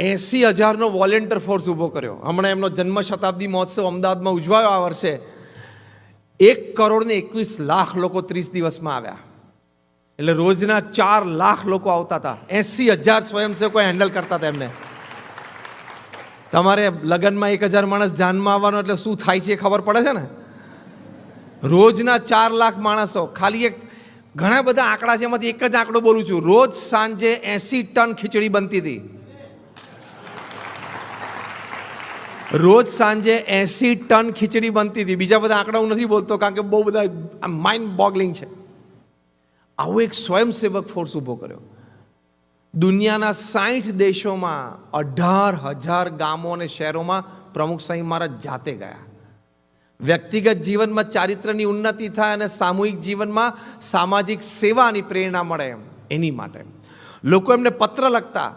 એંસી હજારનો volunteer force ઊભો કર્યો. હમણાં એમનો જન્મ શતાબ્દી મહોત્સવ અમદાવાદમાં ઉજવાયો આ વર્ષે. એક કરોડને એકવીસ લાખ લોકો ત્રીસ દિવસમાં આવ્યા. એટલે રોજના ચાર લાખ લોકો આવતા હતા. એંસી હજાર સ્વયંસેવકો હેન્ડલ કરતા હતા એમને. તમારે લગ્નમાં એક હજાર માણસ જાનમાં આવવાનો એટલે શું થાય છે એ ખબર પડે છે ને? રોજના ચાર લાખ માણસો. ખાલી એક ઘણા બધા આંકડા છે, એમાંથી એક જ આંકડો બોલું છું. રોજ સાંજે એંસી ટન ખીચડી બનતી હતી. રોજ સાંજે એંસી ટન ખીચડી બનતી હતી. બીજા બધા આંકડા હું નથી બોલતો, કારણ કે બહુ બધા માઇન્ડ બોગલિંગ છે. આવો એક સ્વયંસેવક ફોર્સ ઊભો કર્યો. દુનિયાના સાઠ દેશોમાં અઢાર હજાર ગામો અને શહેરોમાં પ્રમુખ સાંઈ મહારાજ જાતે ગયા. વ્યક્તિગત જીવનમાં ચારિત્રની ઉન્નતિ થાય અને સામૂહિક જીવનમાં સામાજિક સેવાની પ્રેરણા મળે એમ, એની માટે. લોકો એમને પત્ર લખતા